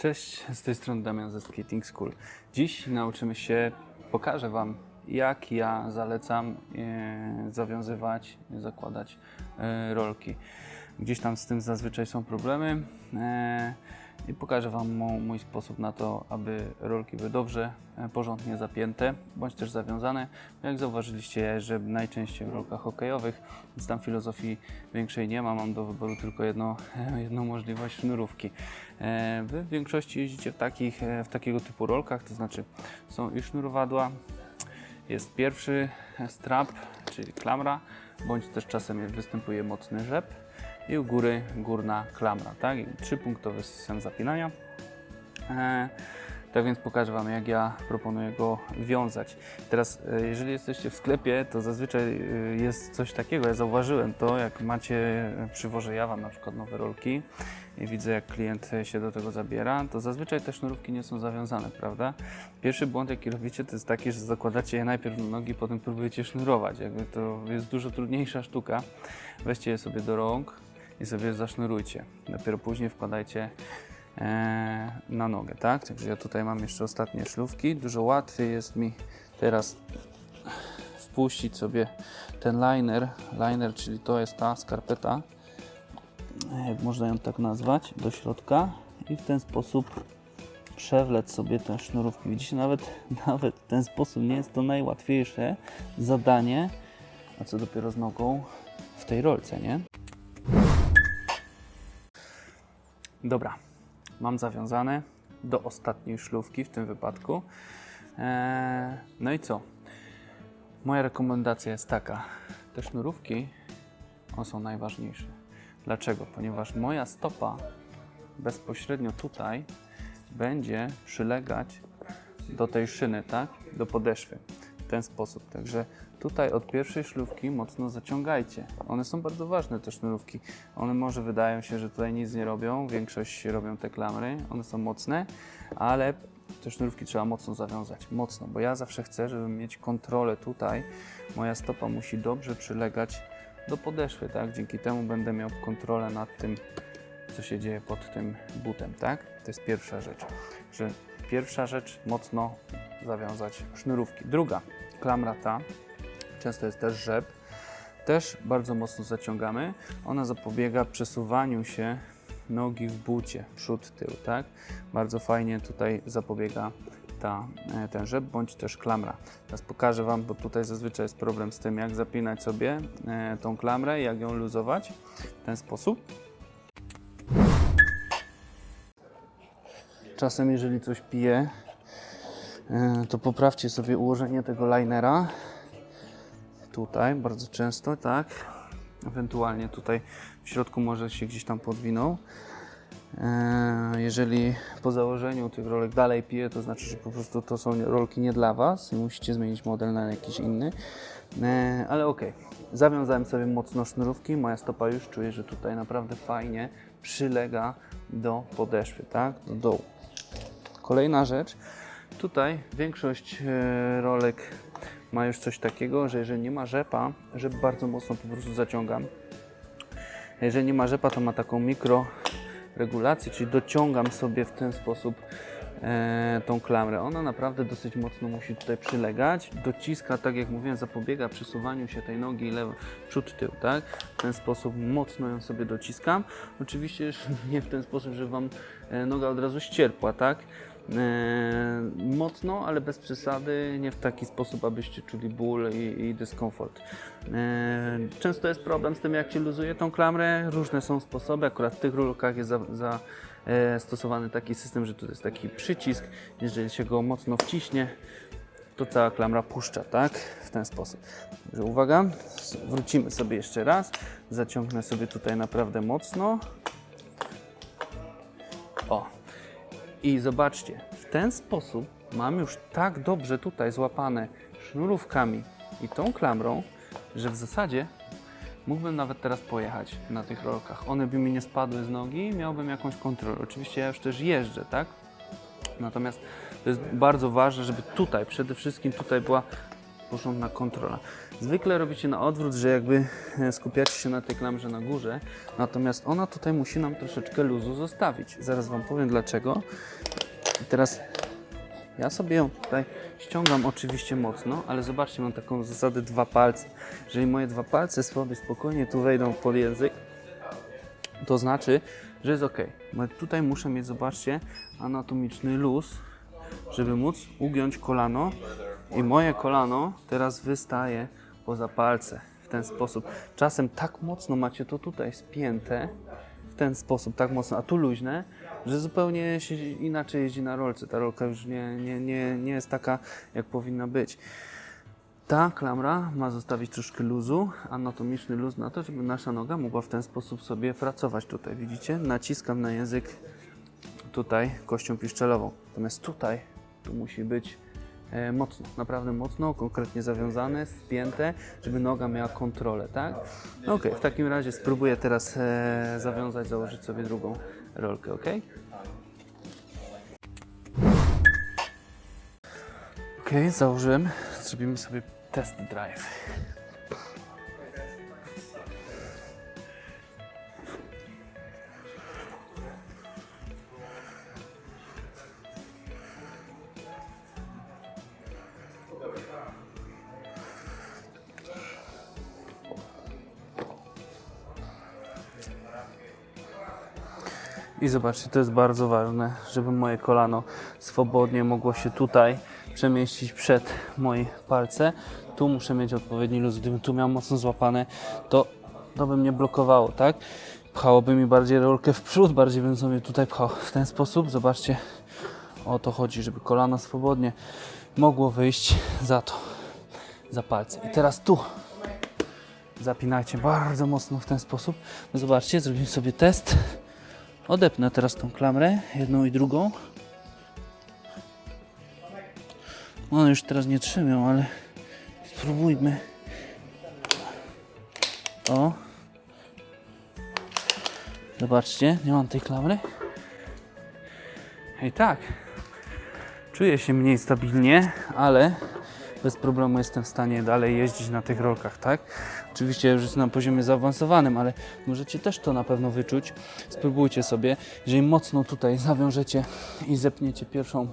Cześć, z tej strony Damian ze Skating School. Dziś nauczymy się, pokażę Wam, jak ja zalecam e, zawiązywać, zakładać e, rolki. Gdzieś tam z tym zazwyczaj są problemy e, i pokażę Wam mój sposób na to, aby rolki były dobrze, e, porządnie zapięte, bądź też zawiązane. Jak zauważyliście, że najczęściej w rolkach hokejowych, więc tam filozofii większej nie ma, mam do wyboru tylko jedno, jedną możliwość sznurówki. E, Wy w większości jeździcie w, takich, e, w takiego typu rolkach, to znaczy są i sznurowadła, jest pierwszy strap, czyli klamra, bądź też czasem występuje mocny rzep i u góry górna klamra, tak? I trzypunktowy system zapinania. E, tak więc pokażę Wam, jak ja proponuję go wiązać. Teraz, e, jeżeli jesteście w sklepie, to zazwyczaj e, jest coś takiego, ja zauważyłem to, jak macie, przywożę ja Wam na przykład nowe rolki i widzę, jak klient się do tego zabiera, to zazwyczaj te sznurówki nie są zawiązane, prawda? Pierwszy błąd, jaki robicie, to jest taki, że zakładacie je najpierw na nogi, potem próbujecie sznurować. Jakby to jest dużo trudniejsza sztuka. Weźcie je sobie do rąk i sobie zasznurujcie. Dopiero później wkładajcie e, na nogę, tak? Także ja tutaj mam jeszcze ostatnie szlówki. Dużo łatwiej jest mi teraz wpuścić sobie ten liner, liner, czyli to jest ta skarpeta, jak można ją tak nazwać, do środka i w ten sposób przewlec sobie te sznurówki. Widzicie, nawet, nawet w ten sposób nie jest to najłatwiejsze zadanie, a co dopiero z nogą w tej rolce, nie? Dobra, mam zawiązane do ostatniej szlówki w tym wypadku. Eee, no i co? Moja rekomendacja jest taka. Te sznurówki, one są najważniejsze. Dlaczego? Ponieważ moja stopa bezpośrednio tutaj będzie przylegać do tej szyny, tak? Do podeszwy. Ten sposób. Także tutaj od pierwszej szlówki mocno zaciągajcie. One są bardzo ważne, te sznurówki. One może wydają się, że tutaj nic nie robią. Większość robią te klamry. One są mocne, ale te sznurówki trzeba mocno zawiązać. Mocno, bo ja zawsze chcę, żeby mieć kontrolę tutaj. Moja stopa musi dobrze przylegać do podeszwy, tak? Dzięki temu będę miał kontrolę nad tym, co się dzieje pod tym butem, tak? To jest pierwsza rzecz. Że pierwsza rzecz, mocno zawiązać sznurówki. Druga, klamra ta, często jest też rzep, też bardzo mocno zaciągamy. Ona zapobiega przesuwaniu się nogi w bucie, przód, tył, tak? Bardzo fajnie tutaj zapobiega ta, e, ten rzep, bądź też klamra. Teraz pokażę Wam, bo tutaj zazwyczaj jest problem z tym, jak zapinać sobie e, tą klamrę, jak ją luzować w ten sposób. Czasem, jeżeli coś pije, to poprawcie sobie ułożenie tego linera. Tutaj, bardzo często, tak. Ewentualnie tutaj w środku może się gdzieś tam podwinął. E, Jeżeli po założeniu tych rolek dalej pije, to znaczy, że po prostu to są rolki nie dla Was i musicie zmienić model na jakiś inny. E, Ale okej, zawiązałem sobie mocno sznurówki, moja stopa już czuje, że tutaj naprawdę fajnie przylega do podeszwy, tak, do dołu. Kolejna rzecz, tutaj większość e, rolek ma już coś takiego, że jeżeli nie ma rzepa, rzep bardzo mocno po prostu zaciągam. Jeżeli nie ma rzepa, to ma taką mikro regulację, czyli dociągam sobie w ten sposób e, tą klamrę. Ona naprawdę dosyć mocno musi tutaj przylegać. Dociska, tak jak mówiłem, zapobiega przesuwaniu się tej nogi lewo, przód, tył, tak? W ten sposób mocno ją sobie dociskam. Oczywiście już nie w ten sposób, że Wam e, noga od razu ścierpła, tak? E, mocno, ale bez przesady, nie w taki sposób, abyście czuli ból i, i dyskomfort. E, często jest problem z tym, jak się luzuje tą klamrę. Różne są sposoby. Akurat w tych rurkach jest za, za, e, stosowany taki system, że tu jest taki przycisk. Jeżeli się go mocno wciśnie, to cała klamra puszcza, tak? W ten sposób. Także uwaga, wrócimy sobie jeszcze raz. Zaciągnę sobie tutaj naprawdę mocno. O, i zobaczcie, w ten sposób mam już tak dobrze tutaj złapane sznurówkami i tą klamrą, że w zasadzie mógłbym nawet teraz pojechać na tych rolkach. One by mi nie spadły z nogi miałbym jakąś kontrolę. Oczywiście ja już też jeżdżę, tak? Natomiast to jest bardzo ważne, żeby tutaj, przede wszystkim tutaj była porządna kontrola. Zwykle robicie na odwrót, że jakby e, skupiacie się na tej klamrze na górze, natomiast ona tutaj musi nam troszeczkę luzu zostawić. Zaraz Wam powiem dlaczego. I teraz ja sobie ją tutaj ściągam oczywiście mocno, ale zobaczcie, mam taką zasadę dwa palce. Jeżeli moje dwa palce sobie spokojnie tu wejdą pod język, to znaczy, że jest ok. Tutaj muszę mieć, zobaczcie, anatomiczny luz, żeby móc ugiąć kolano i moje kolano teraz wystaje poza palce w ten sposób. Czasem tak mocno macie to tutaj spięte, w ten sposób, tak mocno, a tu luźne, że zupełnie się inaczej jeździ na rolce. Ta rolka już nie, nie, nie, nie jest taka, jak powinna być. Ta klamra ma zostawić troszkę luzu, anatomiczny luz na to, żeby nasza noga mogła w ten sposób sobie pracować tutaj. Widzicie? Naciskam na język tutaj kością piszczelową. Natomiast tutaj tu musi być mocno, naprawdę mocno, konkretnie zawiązane, spięte, żeby noga miała kontrolę, tak? No ok, w takim razie spróbuję teraz e, zawiązać, założyć sobie drugą rolkę, ok? Ok, założyłem. Zrobimy sobie test drive. I zobaczcie, to jest bardzo ważne, żeby moje kolano swobodnie mogło się tutaj przemieścić przed moje palce. Tu muszę mieć odpowiedni luz. Gdybym tu miał mocno złapane, to, to by mnie blokowało, tak? Pchałoby mi bardziej rolkę w przód, bardziej bym sobie tutaj pchał. W ten sposób, zobaczcie, o to chodzi, żeby kolano swobodnie mogło wyjść za to, za palce. I teraz tu zapinajcie bardzo mocno w ten sposób. Zobaczcie, zrobimy sobie test. Odepnę teraz tą klamrę, jedną i drugą. One już teraz nie trzymią, ale spróbujmy. O. Zobaczcie, nie mam tej klamry. I tak. Czuję się mniej stabilnie, ale bez problemu jestem w stanie dalej jeździć na tych rolkach, tak? Oczywiście już jest na poziomie zaawansowanym, ale możecie też to na pewno wyczuć. Spróbujcie sobie. Jeżeli mocno tutaj zawiążecie i zepniecie pierwszą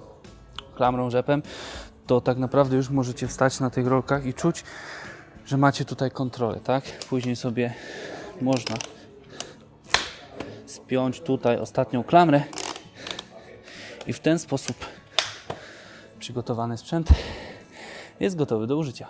klamrą, rzepem, to tak naprawdę już możecie wstać na tych rolkach i czuć, że macie tutaj kontrolę, tak? Później sobie można spiąć tutaj ostatnią klamrę i w ten sposób przygotowany sprzęt jest gotowy do użycia.